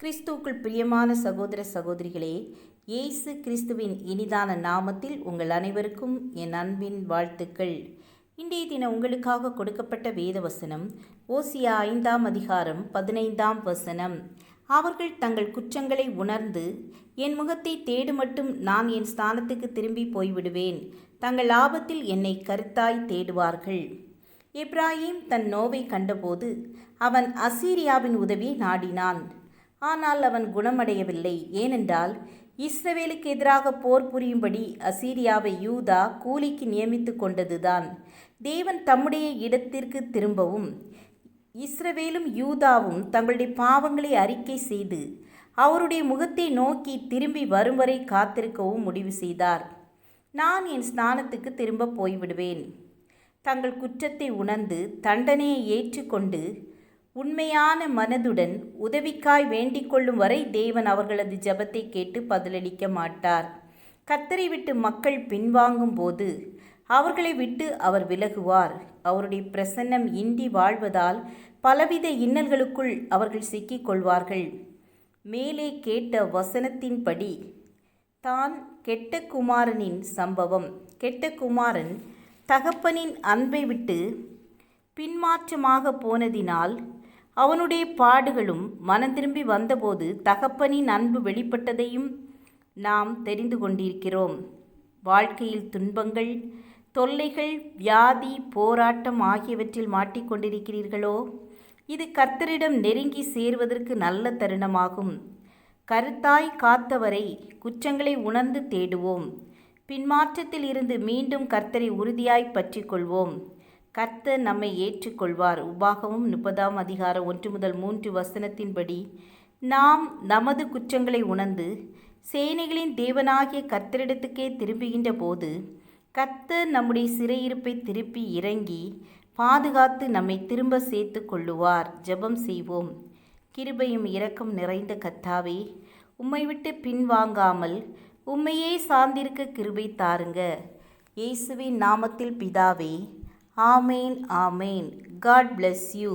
கிறிஸ்துவுக்குள் பிரியமான சகோதர சகோதரிகளே இயேசு கிறிஸ்துவின் இனிதான நாமத்தில் உங்கள் அனைவருக்கும் என் அன்பின் வாழ்த்துக்கள். இன்றைய தினம் உங்களுக்காக கொடுக்கப்பட்ட வேத வசனம் ஓசியா ஐந்தாம் அதிகாரம் பதினைந்தாம் வசனம். அவர்கள் தங்கள் குற்றங்களை உணர்ந்து என் முகத்தை தேடு மட்டும் நான் என் ஸ்தானத்துக்கு திரும்பி போய்விடுவேன். தங்கள் ஆபத்தில் என்னை கருத்தாய் தேடுவார்கள். எப்ராஹிம் தன் நோவை கண்டபோது அவன் அசீரியாவின் உதவியை நாடினான். ஆனால் அவன் குணமடையவில்லை. ஏனென்றால் இஸ்ரவேலுக்கு எதிராக போர் புரியும்படி அசீரியாவை யூதா கூலிக்கு நியமித்து கொண்டதுதான். தேவன் தம்முடைய இடத்திற்கு திரும்பவும் இஸ்ரவேலும் யூதாவும் தங்களுடைய பாவங்களை அறிக்கை செய்து அவருடைய முகத்தை நோக்கி திரும்பி வரும் வரை காத்திருக்கவும் முடிவு செய்தார். நான் என் ஸ்நானத்துக்கு திரும்ப போய்விடுவேன். தங்கள் குற்றத்தை உணர்ந்து தண்டனையை ஏற்றுக்கொண்டு உண்மையான மனதுடன் உதவிக்காய் வேண்டிக் கொள்ளும் வரை தேவன் அவர்களது ஜபத்தை கேட்டு பதிலளிக்க மாட்டார். கத்தரை விட்டு மக்கள் பின்வாங்கும் போது அவர்களை விட்டு அவர் விலகுவார். அவருடைய பிரசன்னம் இன்றி வாழ்வதால் பலவித இன்னல்களுக்குள் அவர்கள் சிக்கிக் கொள்வார்கள். மேலே கேட்ட வசனத்தின்படி தான் கெட்ட குமாரனின் சம்பவம். கெட்ட குமாரன் தகப்பனின் அன்பை விட்டு பின்மாற்றமாக போனதினால் அவனுடைய பாடுகளும் மனம் திரும்பி வந்தபோது தகப்பனின் அன்பு வெளிப்பட்டதையும் நாம் தெரிந்து கொண்டிருக்கிறோம். வாழ்க்கையில் துன்பங்கள் தொல்லைகள் வியாதி போராட்டம் ஆகியவற்றில் மாட்டிக்கொண்டிருக்கிறீர்களோ இது கர்த்தரிடம் நெருங்கி சேர்வதற்கு நல்ல தருணமாகும். கருத்தாய் காத்தவரை குற்றங்களை உணர்ந்து தேடுவோம். பின்மாற்றத்தில் இருந்து மீண்டும் கர்த்தரை உறுதியாய் பற்றிக்கொள்வோம் கர்த்தர் நம்மை ஏற்றுக்கொள்வார். உபாகமும் முப்பதாம் அதிகாரம் ஒன்று முதல் மூன்று வசனத்தின்படி நாம் நமது குற்றங்களை உணர்ந்து சேனைகளின் தேவனாகிய கர்த்தரிடத்துக்கே திரும்புகின்ற போது கர்த்தர் நம்முடைய சிறையிருப்பை திருப்பி இறங்கி பாதுகாத்து நம்மை திரும்ப சேர்த்து கொள்ளுவார். ஜெபம் செய்வோம். கிருபையும் இரக்கம் நிறைந்த கத்தாவே உம்மை விட்டு பின்வாங்காமல் உம்மையே சார்ந்திருக்க கிருபை தாருங்க. இயேசுவின் நாமத்தில் பிதாவே amen amen God bless you